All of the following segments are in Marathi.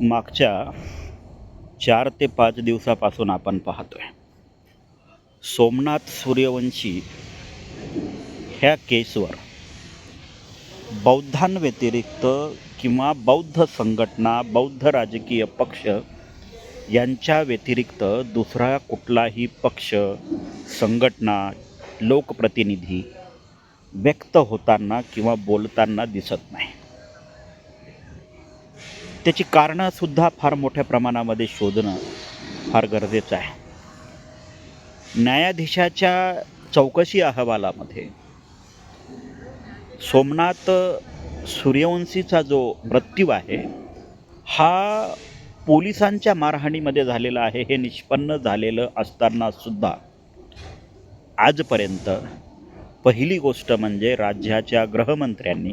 मागच्या चार ते पाच दिवसापासून आपण पाहतो आहे सोमनाथ सूर्यवंशी ह्या केसवर बौद्धांव्यतिरिक्त किंवा बौद्ध संघटना बौद्ध राजकीय पक्ष यांच्या व्यतिरिक्त दुसरा कुठलाही पक्ष संघटना लोकप्रतिनिधी व्यक्त होताना किंवा बोलताना दिसत नाही. त्याची कारणंसुद्धा फार मोठ्या प्रमाणामध्ये शोधणं फार गरजेचं आहे. न्यायाधीशाच्या चौकशी अहवालामध्ये सोमनाथ सूर्यवंशीचा जो मृत्यू आहे हा पोलिसांच्या मारहाणीमध्ये झालेला आहे हे निष्पन्न झालेलं असतानासुद्धा आजपर्यंत पहिली गोष्ट म्हणजे राज्याच्या गृहमंत्र्यांनी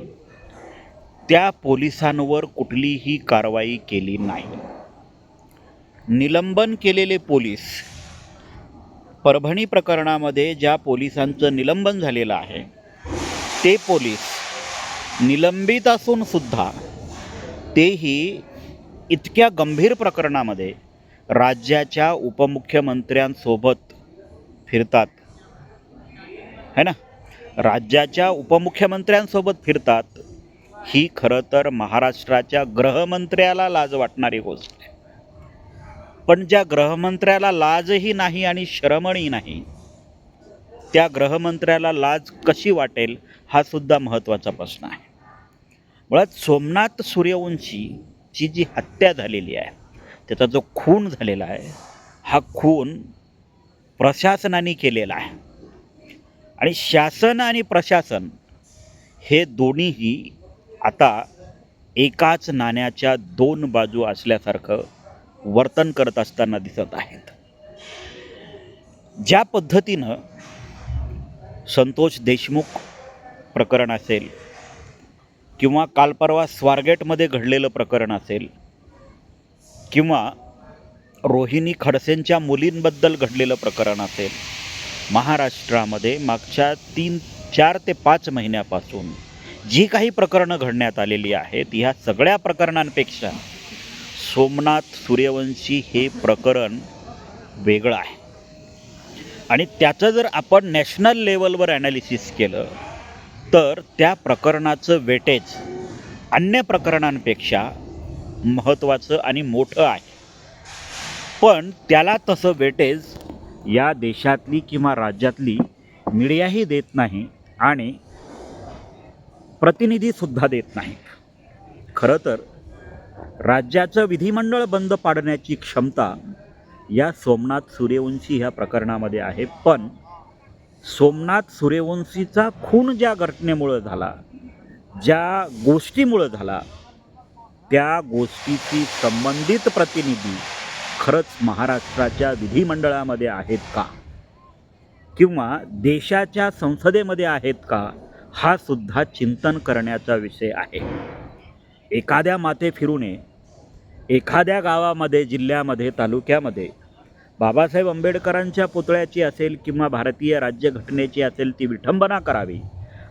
त्या पोलिसांवर कुठलीही कारवाई केली नाही. निलंबन केलेले पोलीस परभणी प्रकरणामध्ये ज्या पोलिसांचं निलंबन झालेलं आहे ते पोलीस निलंबित असून सुद्धा तेही इतक्या गंभीर प्रकरणामध्ये राज्याच्या उपमुख्यमंत्र्यांसोबत फिरतात. है ना? राज्याच्या उपमुख्यमंत्र्यांसोबत फिरतात. ही खरं तर महाराष्ट्राच्या गृहमंत्र्याला लाज वाटणारी गोष्ट आहे. पण ज्या गृहमंत्र्याला लाजही नाही आणि शरमही नाही त्या गृहमंत्र्याला लाज कशी वाटेल हा सुद्धा महत्त्वाचा प्रश्न आहे. मुळात सोमनाथ सूर्यवंशीची जी हत्या झालेली आहे त्याचा जो खून झालेला आहे हा खून प्रशासनाने केलेला आहे. आणि शासन आणि प्रशासन हे दोन्हीही आता एकाच नाण्याच्या दोन बाजू असल्यासारखं वर्तन करत असताना दिसत आहेत. ज्या पद्धतीनं संतोष देशमुख प्रकरण असेल किंवा काल परवा स्वारगेटमध्ये घडलेलं प्रकरण असेल किंवा रोहिणी खडसेंच्या मुलींबद्दल घडलेलं प्रकरण असेल महाराष्ट्रामध्ये मागच्या तीन चार ते पाच महिन्यापासून जी काही प्रकरणं घडण्यात आलेली आहेत ह्या सगळ्या प्रकरणांपेक्षा सोमनाथ सूर्यवंशी हे प्रकरण वेगळं आहे. आणि त्याचं जर आपण नॅशनल लेवलवर ॲनालिसिस केलं तर त्या प्रकरणाचं वेटेज अन्य प्रकरणांपेक्षा महत्त्वाचं आणि मोठं आहे. पण त्याला तसं वेटेज या देशातली किंवा राज्यातली मीडियाही देत नाही आणि प्रतिनिधीसुद्धा देत नाहीत खरं तर राज्याचं विधिमंडळ बंद पाडण्याची क्षमता या सोमनाथ सूर्यवंशी ह्या प्रकरणामध्ये आहे. पण सोमनाथ सूर्यवंशीचा खून ज्या घटनेमुळं झाला ज्या गोष्टीमुळं झाला त्या गोष्टीची संबंधित प्रतिनिधी खरंच महाराष्ट्राच्या विधिमंडळामध्ये आहेत का? किंवा देशाच्या संसदेमध्ये आहेत का? हा सुद्धा चिंतन करण्याचा विषय आहे. एखाद्या माते फिरूने एखाद्या गावामध्ये जिल्ह्यामध्ये तालुक्यामध्ये बाबासाहेब आंबेडकरांच्या पुतळ्याची असेल किंवा भारतीय राज्यघटनेची असेल ती विठंबना करावी.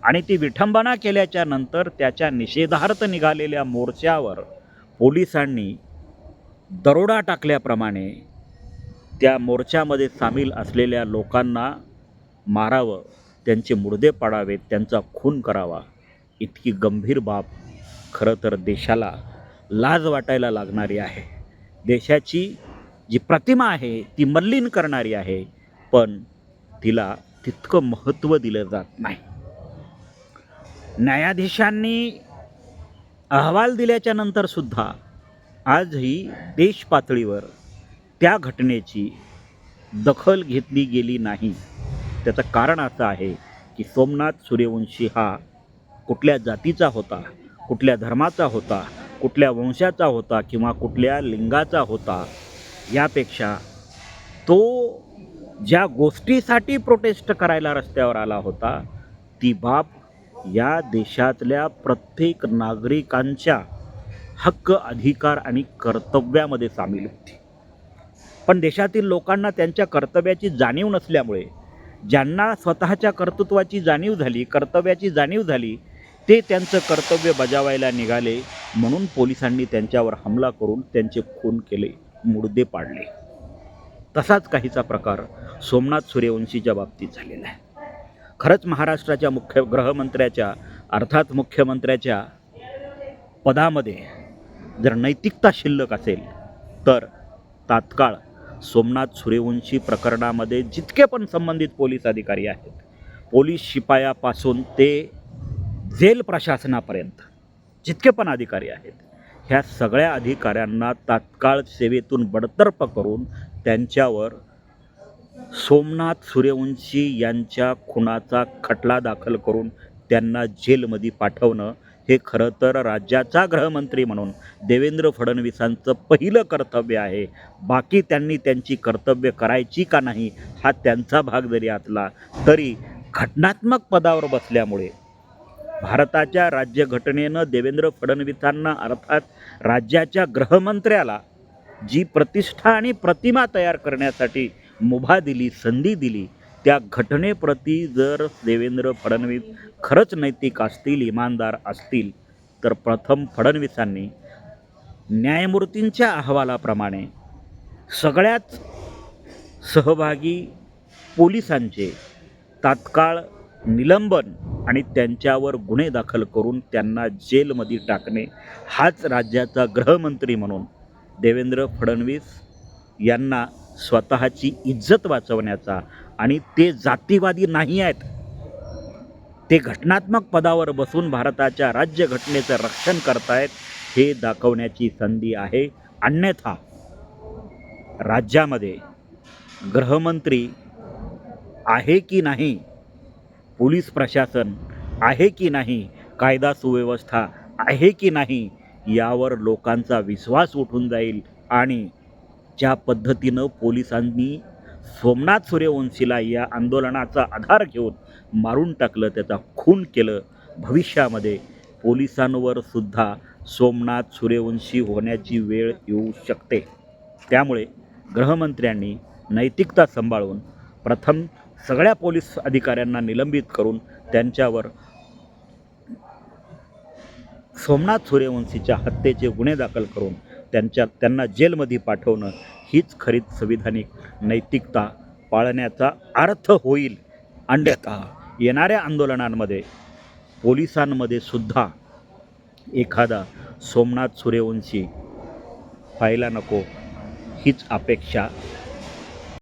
आणि ती विठंबना केल्याच्यानंतर त्याच्या निषेधार्थ निघालेल्या मोर्चावर पोलिसांनी दरोडा टाकल्याप्रमाणे त्या मोर्चामध्ये सामील असलेल्या लोकांना मारावं त्यांचे मुर्दे पाडावेत त्यांचा खून करावा. इतकी गंभीर बाब खरं तर देशाला लाज वाटायला लागणारी आहे. देशाची जी प्रतिमा आहे ती मल्लीन करणारी आहे पण तिला तितकं महत्त्व दिलं जात नाही. न्यायाधीशांनी अहवाल दिल्याच्या नंतरसुद्धा आजही देश पातळीवर त्या घटनेची दखल घेतली गेली नाही. त्याचं कारण असं आहे की सोमनाथ सूर्यवंशी हा कुठल्या जातीचा होता कुठल्या धर्माचा होता कुठल्या वंशाचा होता किंवा कुठल्या लिंगाचा होता यापेक्षा तो ज्या गोष्टीसाठी प्रोटेस्ट करायला रस्त्यावर आला होता ती बाब या देशातल्या प्रत्येक नागरिकांच्या हक्क अधिकार आणि कर्तव्यामध्ये सामील होती. पण देशातील लोकांना त्यांच्या कर्तव्याची जाणीव नसल्यामुळे ज्यांना स्वतःच्या कर्तृत्वाची जाणीव झाली कर्तव्याची जाणीव झाली ते त्यांचं कर्तव्य बजावायला निघाले. म्हणून पोलिसांनी त्यांच्यावर हमला करून त्यांचे खून केले मुडदे पाडले. तसाच काहीचा प्रकार सोमनाथ सूर्यवंशीच्या बाबतीत झालेला आहे. खरंच महाराष्ट्राच्या मुख्य गृहमंत्र्याच्या अर्थात मुख्यमंत्र्याच्या पदामध्ये जर नैतिकता शिल्लक असेल तर तात्काळ सोमनाथ सूर्यवंशी प्रकरणामध्ये जितके पण संबंधित पोलीस अधिकारी आहेत पोलीस शिपायापासून ते जेल प्रशासनापर्यंत जितके पण अधिकारी आहेत ह्या सगळ्या अधिकाऱ्यांना तात्काळ सेवेतून बडतर्फ करून त्यांच्यावर सोमनाथ सूर्यवंशी यांच्या खुनाचा खटला दाखल करून त्यांना जेलमध्ये पाठवणं हे खरं तर राज्याचा गृहमंत्री म्हणून देवेंद्र फडणवीसांचं पहिलं कर्तव्य आहे. बाकी त्यांनी त्यांची कर्तव्य करायची का नाही हा त्यांचा भाग जरी असला तरी घटनात्मक पदावर बसल्यामुळे भारताच्या राज्यघटनेनं देवेंद्र फडणवीसांना अर्थात राज्याच्या गृहमंत्र्याला जी प्रतिष्ठा आणि प्रतिमा तयार करण्यासाठी मुभा दिली संधी दिली त्या घटनेप्रती जर देवेंद्र फडणवीस खरंच नैतिक असतील इमानदार असतील तर प्रथम फडणवीसांनी न्यायमूर्तींच्या अहवालाप्रमाणे सगळ्याच सहभागी पोलिसांचे तात्काळ निलंबन आणि त्यांच्यावर गुन्हे दाखल करून त्यांना जेलमध्ये टाकणे हाच राज्याचा गृहमंत्री म्हणून देवेंद्र फडणवीस यांना स्वतःची इज्जत वाचवण्याचा आणि ते जातीवादी नाही आहेत. ते घटनात्मक पदावर बसून भारताच्या राज्यघटनेचं रक्षण करतायत हे दाखवण्याची संधी आहे. अन्यथा राज्यामध्ये गृहमंत्री आहे की नाही पोलीस प्रशासन आहे की नाही कायदा सुव्यवस्था आहे की नाही यावर लोकांचा विश्वास उठून जाईल आणि ज्या पद्धतीनं पोलिसांनी सोमनाथ सूर्यवंशीला या आंदोलनाचा आधार घेऊन मारून टाकलं त्याचा खून केलं भविष्यामध्ये पोलिसांवर सुद्धा सोमनाथ सूर्यवंशी होण्याची वेळ येऊ शकते. त्यामुळे गृहमंत्र्यांनी नैतिकता सांभाळून प्रथम सगळ्या पोलीस अधिकाऱ्यांना निलंबित करून त्यांच्यावर सोमनाथ सूर्यवंशीच्या हत्येचे गुन्हे दाखल करून त्यांच्या त्यांना जेलमध्ये पाठवणं हीच खरी संविधानिक नैतिकता पाळण्याचा अर्थ होईल. अन्यथा येणाऱ्या आंदोलनांमध्ये पोलिसांमध्ये सुद्धा एखादा सोमनाथ सूर्यवंशी व्हायला नको हीच अपेक्षा